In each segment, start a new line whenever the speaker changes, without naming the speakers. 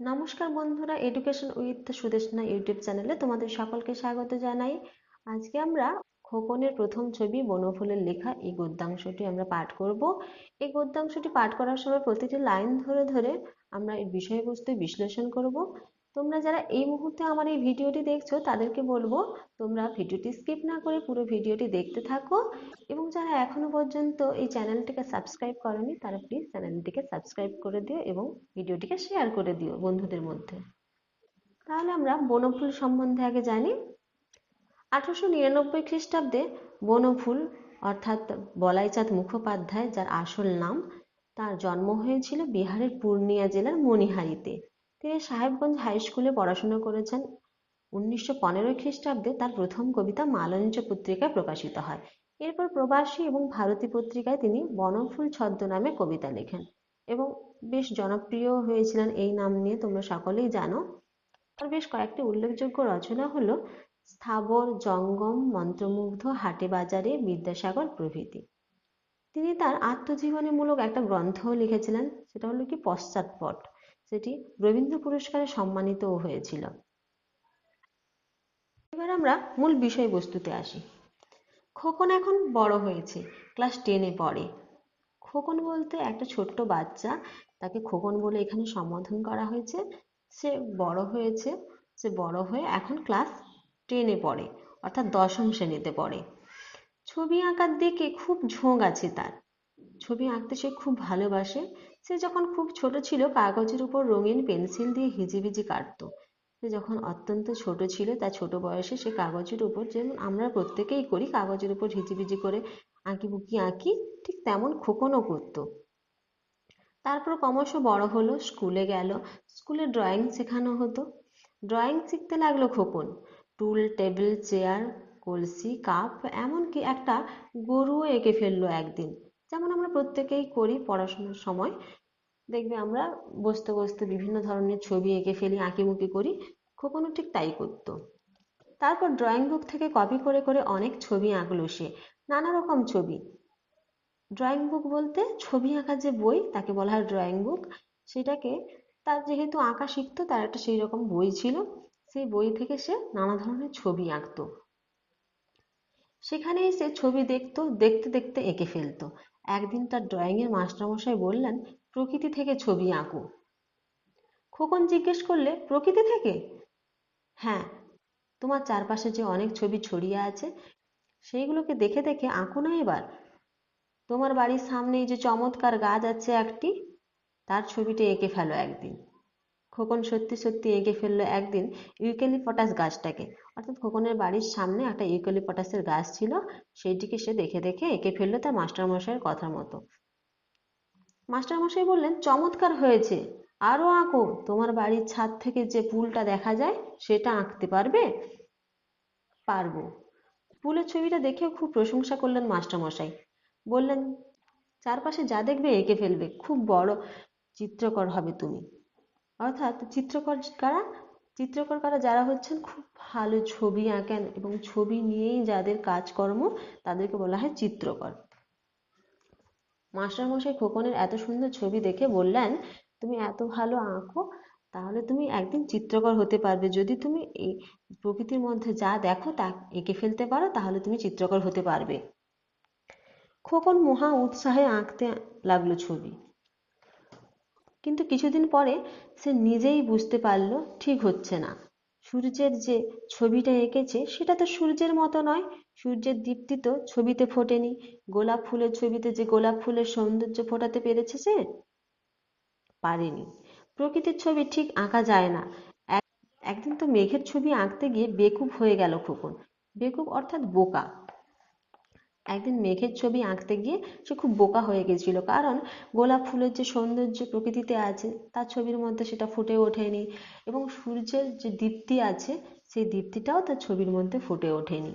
নমস্কার বন্ধুরা education with Sudeshna YouTube চ্যানেলে তোমাদের সকলকে স্বাগত জানাই। আজকে আমরা খোকনের প্রথম ছবি বনফুলের লেখা এই গদ্যাংশটি আমরা পাঠ করব। এই গদ্যাংশটি পাঠ করার সময় প্রতিটি লাইন ধরে ধরে আমরা এই বিষয়বস্তু বিশ্লেষণ করব। তোমরা যারা এই মুহূর্তে আমার এই ভিডিওটি দেখছ, তাদেরকে বলব তোমরা ভিডিওটি স্কিপ না করে পুরো ভিডিওটি দেখতে থাকো এবং যারা এখনও পর্যন্ত এই চ্যানেলটিকে সাবস্ক্রাইব করনি, তারা প্লিজ চ্যানেলটিকে সাবস্ক্রাইব করে দিও এবং ভিডিওটিকে শেয়ার করে দিও বন্ধুদের মধ্যে। তাহলে আমরা বনফুল সম্বন্ধে আগে জানি। আঠারোশো নিরানব্বই খ্রিস্টাব্দে বনফুল, অর্থাৎ বলাইচাঁদ মুখোপাধ্যায়, যার আসল নাম, তার জন্ম হয়েছিল বিহারের পূর্ণিয়া জেলার মণিহারিতে। তিনি সাহেবগঞ্জ হাই স্কুলে পড়াশোনা করেছেন। উনিশশো পনেরো খ্রিস্টাব্দে তার প্রথম কবিতা মালঞ্চ পত্রিকায় প্রকাশিত হয়। এরপর প্রবাসী এবং ভারতী পত্রিকায় তিনি বনফুল ছদ্মনামে কবিতা লেখেন এবং বেশ জনপ্রিয় হয়েছিলেন এই নাম নিয়ে, তোমরা সকলেই জানো। তার বেশ কয়েকটি উল্লেখযোগ্য রচনা হলো, স্থাবর, জঙ্গম, মন্ত্রমুগ্ধ, হাটে বাজারে, বিদ্যাসাগর প্রভৃতি। তিনি তার আত্মজীবনীমূলক একটা গ্রন্থও লিখেছিলেন, সেটা হলো কি পশ্চাৎপট। সেটি রবীন্দ্র পুরস্কারে সম্মানিতও হয়েছিল। এবার আমরা মূল বিষয়বস্তুতে আসি। খোকন এখন বড় হয়েছে, ক্লাস টেনে পড়ে। খোকন বলতে একটা ছোট্ট বাচ্চা, তাকে খোকন বলে এখানে সম্বোধন করা হয়েছে। সে বড় হয়েছে, সে বড় হয়ে এখন ক্লাস টেনে পড়ে, অর্থাৎ দশম শ্রেণীতে পড়ে। ছবি আঁকার দিকে খুব ঝোঁক আছে তার। ছবি আঁকতে সে খুব ভালোবাসে সে যখন খুব ছোট ছিল, কাগজের উপর রঙিন পেন্সিল দিয়ে হিজিবিজি কাটত। সে যখন অত্যন্ত ছোট ছিল, তার ছোট বয়সে সে কাগজের উপর, যেমন আমরা প্রত্যেকেই করি, কাগজের উপর হিজিবিজি করে আঁকি বুকি আঁকি, ঠিক তেমন খোকনও করতো। তারপর ক্রমশ বড় হলো, স্কুলে গেল। স্কুলে ড্রয়িং শেখানো হতো। ড্রয়িং শিখতে লাগল খোকন। টুল, টেবিল, চেয়ার, কলসি, কাপ, এমনকি একটা গরুও এঁকে ফেলল একদিন। যেমন আমরা প্রত্যেকেই করি পড়াশোনার সময়। দেখবে আমরা বসতে বসতে বিভিন্ন ধরনের ছবি এঁকে ফেলি আঁকিমুকি করি, খোকনও ঠিক তাই করতো। তারপর ড্রয়িং বুক থেকে কপি করে করে অনেক ছবি আঁকলো সে, নানা রকম ছবি। ড্রয়িং বুক বলতে ছবি আঁকার যে বই, তাকে বলা হয় ড্রয়িং বুক সেটাকে তার যেহেতু আঁকা শিখতো, তার একটা সেই রকম বই ছিল, সেই বই থেকে সে নানা ধরনের ছবি আঁকতো। সেখানেই সে ছবি দেখতো, দেখতে দেখতে এঁকে ফেলতো। একদিন তার ড্রয়িংয়ের মাস্টারমশাই বললেন, প্রকৃতি থেকে ছবি আঁকো। খোকন জিজ্ঞেস করলে, প্রকৃতি থেকে? হ্যাঁ তোমার চারপাশে যে অনেক ছবি ছড়িয়ে আছে, সেইগুলোকে দেখে দেখে আঁকো না এবার। তোমার বাড়ির সামনেই যে চমৎকার গাছ আছে একটি, তার ছবিটা এঁকে ফেলো একদিন। খোকন সত্যি সত্যি এঁকে ফেলল একদিন ইউক্যালিপটাস গাছটাকে। অর্থাৎ খোকনের বাড়ির সামনে একটা ইউক্যালিপটাসের গাছ ছিল, সেইটিকে সে দেখে দেখে এঁকে ফেলল তার মাস্টারমশাইয়ের কথার মতো। মাস্টারমশাই বললেন, চমৎকার হয়েছে। আরও আঁকো তোমার বাড়ির ছাদ থেকে যে পুলটা দেখা যায়, সেটা আঁকতে পারবে? পারব। পুলের ছবিটা দেখেও খুব প্রশংসা করলেন মাস্টারমশাই। বললেন, চারপাশে যা দেখবে, এঁকে ফেলবে। খুব বড় চিত্রকর হবে তুমি। অর্থাৎ চিত্রকর কারা? চিত্রকর কারা, যারা হচ্ছেন খুব ভালো ছবি আঁকেন এবং ছবি নিয়েই যাদের কাজকর্ম তাদেরকে বলা হয় চিত্রকর। মাস্টারমশাই খোকনের এত সুন্দর ছবি দেখে বললেন, তুমি এত ভালো আঁকো, তাহলে তুমি একদিন চিত্রকর হতে পারবে। যদি তুমি এই প্রকৃতির মধ্যে যা দেখো তা এঁকে ফেলতে পারো, তাহলে তুমি চিত্রকর হতে পারবে। খোকন মহা উৎসাহে আঁকতে লাগল ছবি। কিন্তু কিছুদিন পরে সে নিজেই বুঝতে পারল ঠিক হচ্ছে না। সূর্যের যে ছবিটা এঁকেছে সেটা তো সূর্যের মতো নয়। সূর্যের দীপ্তি তো ছবিতে ফোটেনি। গোলাপ ফুলের ছবিতে যে গোলাপ ফুলের সৌন্দর্য ফোটাতে পেরেছে সে? পারেনি। প্রকৃতির ছবি ঠিক আঁকা যায় না। একদিন তো মেঘের ছবি আঁকতে গিয়ে বেকুব হয়ে গেল খোকন। বেকুব অর্থাৎ বোকা। একদিন মেঘের ছবি আঁকতে গিয়ে সে খুব বোকা হয়ে গেছিল। কারণ গোলাপ ফুলের যে সৌন্দর্য প্রকৃতিতে আছে, তার ছবির মধ্যে সেটা ফুটে ওঠেনি এবং সূর্যের যে দীপ্তি আছে, সেই দীপ্তিটাও তার ছবির মধ্যে ফুটে ওঠেনি।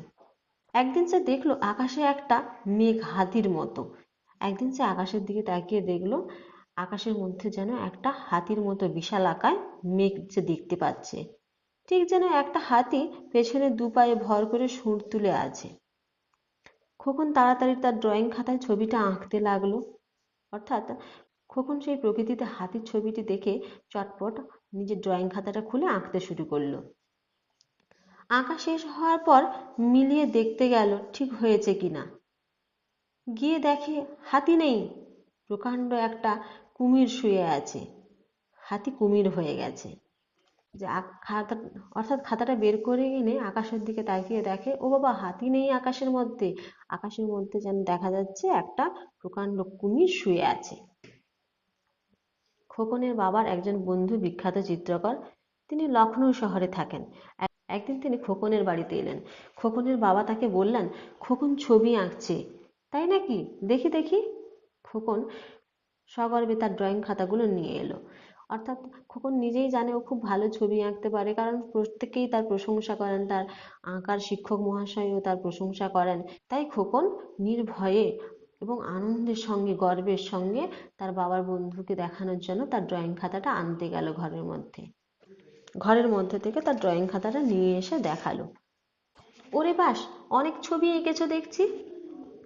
একদিন সে দেখল আকাশে একটা মেঘ হাতির মতো। একদিন সে আকাশের দিকে তাকিয়ে দেখল আকাশের মধ্যে যেন একটা হাতির মতো বিশাল আকায় মেঘ সে দেখতে পাচ্ছে। ঠিক যেন একটা হাতি পেছনে দু পায়ে ভর করে সুর তুলে আছে। খোকন তাড়াতাড়ি তার ড্রয়িং খাতায় ছবিটা আঁকতে লাগল। অর্থাৎ খোকন সেই প্রকৃতিতে হাতির ছবিটি দেখে চটপট নিজের ড্রয়িং খাতাটা খুলে আঁকতে শুরু করল। আঁকা শেষ হওয়ার পর মিলিয়ে দেখতে গেল ঠিক হয়েছে কিনা। গিয়ে দেখে হাতি নেই, প্রকাণ্ড একটা কুমির শুয়ে আছে। হাতি কুমির হয়ে গেছে। যে খাতা, অর্থাৎ খাতাটা বের করে এনে আকাশের দিকে তাকিয়ে দেখে, ও বাবা, হাতি নেই আকাশের মধ্যে। আকাশের মধ্যে যেন দেখা যাচ্ছে একটা প্রকাণ্ড কুমির শুয়ে আছে। খোকনের বাবার একজন বন্ধু বিখ্যাত চিত্রকর, তিনি লখনৌ শহরে থাকেন। একদিন তিনি খোকনের বাড়িতে এলেন। খোকনের বাবা তাকে বললেন, খোকন ছবি আঁকছে, তাই নাকি? দেখি দেখি। খোকন সগর্বে তার ড্রয়িং খাতাগুলো নিয়ে এলো। অর্থাৎ খোকন নিজেই জানে ও খুব ভালো ছবি আঁকতে পারে, কারণ প্রত্যেকেই তার প্রশংসা করেন, তার আঁকার শিক্ষক মহাশয়ও তার প্রশংসা করেন। তাই খোকন নির্ভয়ে এবং আনন্দের সঙ্গে, গর্বের সঙ্গে তার বাবার বন্ধুকে দেখানোর জন্য তার ড্রয়িং খাতাটা আনতে গেল ঘরের মধ্যে। ঘরের মধ্যে থেকে তার ড্রয়িং খাতাটা নিয়ে এসে দেখাল। ওরে বাস, অনেক ছবি এঁকেছো দেখছি?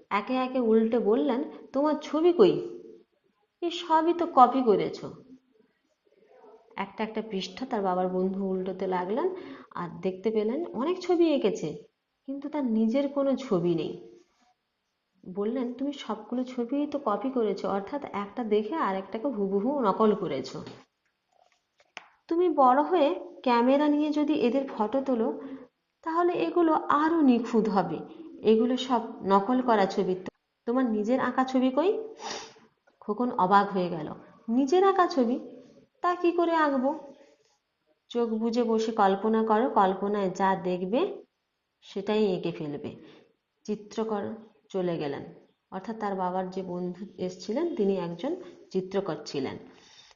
একে একে উল্টে বললেন, তোমার ছবি কই? এই সবই তো কপি করেছ। একটা একটা পৃষ্ঠা তার বাবার বন্ধু উল্টোতে লাগলেন আর দেখতে পেলেন অনেক ছবি এঁকেছে, কিন্তু তার নিজের কোনো ছবি নেই। বললেন, তুমি সবগুলো ছবিই তো কপি করেছ, অর্থাৎ একটা দেখে আরেকটাকে হুবহু নকল করেছ। তুমি বড় হয়ে ক্যামেরা নিয়ে যদি এদের ফটো তোলো, তাহলে এগুলো আরও নিখুঁত হবে। এগুলো সব নকল করা ছবি। তোমার নিজের আঁকা ছবি কই? খোকন অবাক হয়ে গেল। নিজের আঁকা ছবি? তা কি করে আঁকবো? চোখ বুজে বসে কল্পনা করো, কল্পনায় যা দেখবে সেটাই এঁকে ফেলবে। চিত্রকর চলে গেলেন। অর্থাৎ তার বাবার যে বন্ধু এসছিলেন, তিনি একজন চিত্রকর ছিলেন।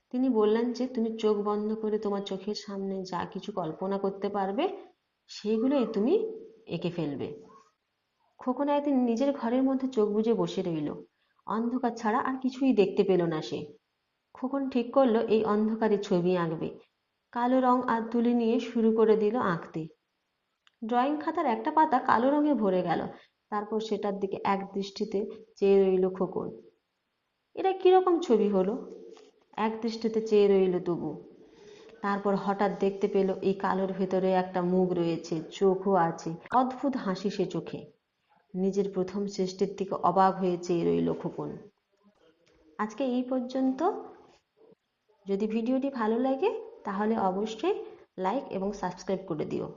তিনি বললেন যে, তুমি চোখ বন্ধ করে তোমার চোখের সামনে যা কিছু কল্পনা করতে পারবে সেইগুলোই তুমি এঁকে ফেলবে। খোকন একদিন নিজের ঘরের মধ্যে চোখ বুজে বসে রইল। অন্ধকার ছাড়া আর কিছুই দেখতে পেল না সে। খোকন ঠিক করল, এই অন্ধকারে ছবি আঁকবে। কালো রং আর তুলি নিয়ে শুরু করে দিল আঁকতে। ড্রয়িং খাতার একটা পাতা কালো রঙে ভরে গেল। তারপর সেটার দিকে এক দৃষ্টিতে চেয়ে রইল খোকন। এটা কীরকম ছবি হলো? এক দৃষ্টিতে চেয়ে রইল তবু তারপর হঠাৎ দেখতে পেল, এই কালোর ভেতরে একটা মুখ রয়েছে, চোখও আছে, অদ্ভুত হাসি সে চোখে। নিজের প্রথম সৃষ্টির দিকে অবাক হয়ে চেয়ে রইল খোকন। আজকে এই পর্যন্ত যদি ভিডিওটি ভালো লাগে তাহলে অবশ্যই লাইক এবং সাবস্ক্রাইব করে দিও।